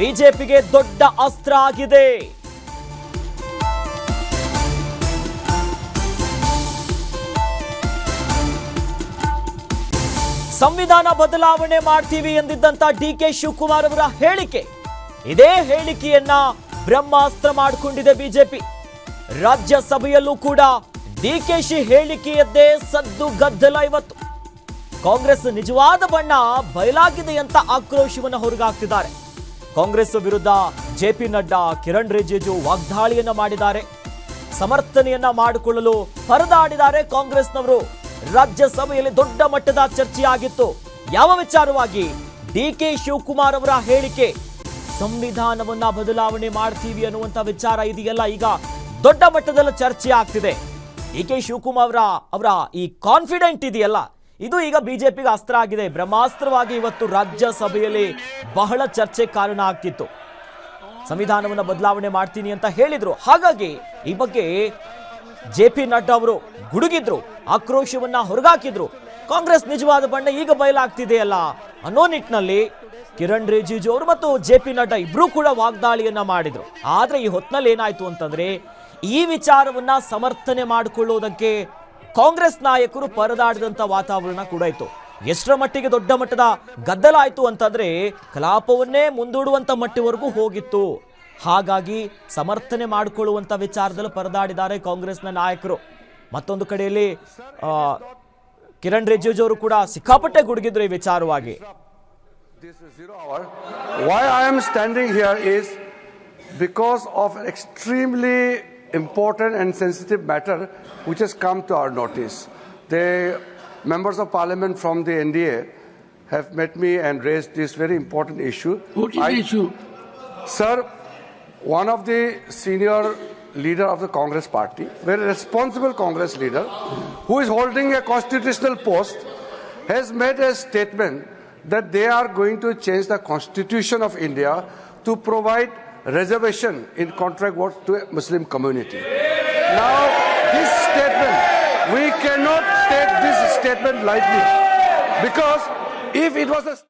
ಬಿಜೆಪಿಗೆ ದೊಡ್ಡ ಅಸ್ತ್ರ ಆಗಿದೆ. ಸಂವಿಧಾನ ಬದಲಾವಣೆ ಮಾಡ್ತೀವಿ ಎಂದಿದ್ದಂತ ಡಿ ಕೆ ಶಿವಕುಮಾರ್ ಅವರ ಹೇಳಿಕೆ. ಇದೇ ಹೇಳಿಕೆಯನ್ನ ಬ್ರಹ್ಮಾಸ್ತ್ರ ಮಾಡಿಕೊಂಡಿದೆ ಬಿಜೆಪಿ. ರಾಜ್ಯಸಭೆಯಲ್ಲೂ ಕೂಡ ಡಿಕೆಶಿ ಹೇಳಿಕೆಯದ್ದೇ ಸದ್ದು ಗದ್ದಲ ಇವತ್ತು. ಕಾಂಗ್ರೆಸ್ ನಿಜವಾದ ಬಣ್ಣ ಬಯಲಾಗಿದೆ ಅಂತ ಆಕ್ರೋಶವನ್ನು ಹೊರಗಾಗ್ತಿದ್ದಾರೆ ಕಾಂಗ್ರೆಸ್ ವಿರುದ್ಧ ಜೆ ಪಿ ನಡ್ಡಾ, ಕಿರಣ್ ರಿಜಿಜು ವಾಗ್ದಾಳಿಯನ್ನ ಮಾಡಿದ್ದಾರೆ. ಸಮರ್ಥನೆಯನ್ನ ಮಾಡಿಕೊಳ್ಳಲು ಪರದಾಡಿದ್ದಾರೆ ಕಾಂಗ್ರೆಸ್ನವರು. ರಾಜ್ಯಸಭೆಯಲ್ಲಿ ದೊಡ್ಡ ಮಟ್ಟದ ಚರ್ಚೆಯಾಗಿತ್ತು. ಯಾವ ವಿಚಾರವಾಗಿ? ಡಿ ಕೆ ಶಿವಕುಮಾರ್ ಅವರ ಹೇಳಿಕೆ. ಸಂವಿಧಾನವನ್ನ ಬದಲಾವಣೆ ಮಾಡ್ತೀವಿ ಅನ್ನುವಂತ ವಿಚಾರ ಇದೆಯಲ್ಲ, ಈಗ ದೊಡ್ಡ ಮಟ್ಟದಲ್ಲಿ ಚರ್ಚೆ ಆಗ್ತಿದೆ ಡಿ ಕೆ ಶಿವಕುಮಾರ್ ಅವರ ಅವರ ಈ ಕಾನ್ಫಿಡೆಂಟ್ ಇದೆಯಲ್ಲ ಇದು ಈಗ ಬಿಜೆಪಿಗೆ ಅಸ್ತ್ರ ಆಗಿದೆ. ಬ್ರಹ್ಮಾಸ್ತ್ರವಾಗಿ ಇವತ್ತು ರಾಜ್ಯಸಭೆಯಲ್ಲಿ ಬಹಳ ಚರ್ಚೆ ಕಾರಣ ಆಗ್ತಿತ್ತು. ಸಂವಿಧಾನವನ್ನು ಬದಲಾವಣೆ ಮಾಡ್ತೀನಿ ಅಂತ ಹೇಳಿದ್ರು. ಹಾಗಾಗಿ ಈ ಬಗ್ಗೆ ಜೆ ಪಿ ನಡ್ಡಾ ಅವರು ಗುಡುಗಿದ್ರು, ಆಕ್ರೋಶವನ್ನ ಹೊರಗಾಕಿದ್ರು. ಕಾಂಗ್ರೆಸ್ ನಿಜವಾದ ಬಣ್ಣ ಈಗ ಬಯಲಾಗ್ತಿದೆಯಲ್ಲ ಅನ್ನೋ ನಿಟ್ಟಿನಲ್ಲಿ ಕಿರಣ್ ರಿಜಿಜು ಅವರು ಮತ್ತು ಜೆ ಪಿ ನಡ್ಡಾ ಇಬ್ರು ಕೂಡ ವಾಗ್ದಾಳಿಯನ್ನ ಮಾಡಿದ್ರು. ಆದ್ರೆ ಈ ಹೊತ್ತಿನಲ್ಲಿ ಏನಾಯ್ತು ಅಂತಂದ್ರೆ ಈ ವಿಚಾರವನ್ನ ಸಮರ್ಥನೆ ಮಾಡಿಕೊಳ್ಳುವುದಕ್ಕೆ ಕಾಂಗ್ರೆಸ್ ನಾಯಕರು ಪರದಾಡಿದಂತ ವಾತಾವರಣ ಕೂಡ ಇತ್ತು. ಎಷ್ಟರ ಮಟ್ಟಿಗೆ ದೊಡ್ಡ ಮಟ್ಟದ ಗದ್ದಲ ಆಯಿತು ಅಂತಂದ್ರೆ ಕಲಾಪವನ್ನೇ ಮುಂದೂಡುವಂಥ ಮಟ್ಟವರೆಗೂ ಹೋಗಿತ್ತು. ಹಾಗಾಗಿ ಸಮರ್ಥನೆ ಮಾಡಿಕೊಳ್ಳುವಂತ ವಿಚಾರದಲ್ಲಿ ಪರದಾಡಿದ್ದಾರೆ ಕಾಂಗ್ರೆಸ್ನ ನಾಯಕರು. ಮತ್ತೊಂದು ಕಡೆಯಲ್ಲಿ ಕಿರಣ್ ರಿಜಿಜು ಅವರು ಕೂಡ ಸಿಕ್ಕಾಪಟ್ಟೆ ಗುಡುಗಿದ್ರು ಈ ವಿಚಾರವಾಗಿ. Because of extremely important and sensitive matter which has come to our notice. The members of parliament from the NDA have met me and raised this very important issue. What is I- the issue? Sir, one of the senior leader of the Congress party, very responsible Congress leader, who is holding a constitutional post, has made a statement that they are going to change the constitution of India to provide reservation in contract work to a Muslim community. Now, this statement, we cannot take this statement lightly because if it was a